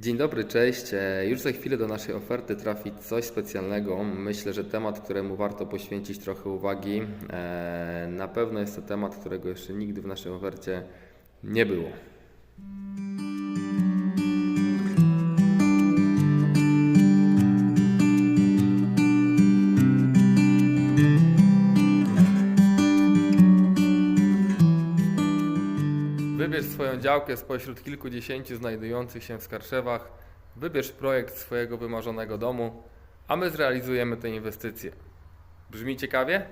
Dzień dobry, cześć. E, Już za chwilę do naszej oferty trafi coś specjalnego. Myślę, że temat, któremu warto poświęcić trochę uwagi. E, Na pewno jest to temat, którego jeszcze nigdy w naszej ofercie nie było. Wybierz swoją działkę spośród kilkudziesięciu znajdujących się w Skarszewach. Wybierz projekt swojego wymarzonego domu, a my zrealizujemy tę inwestycję. Brzmi ciekawie?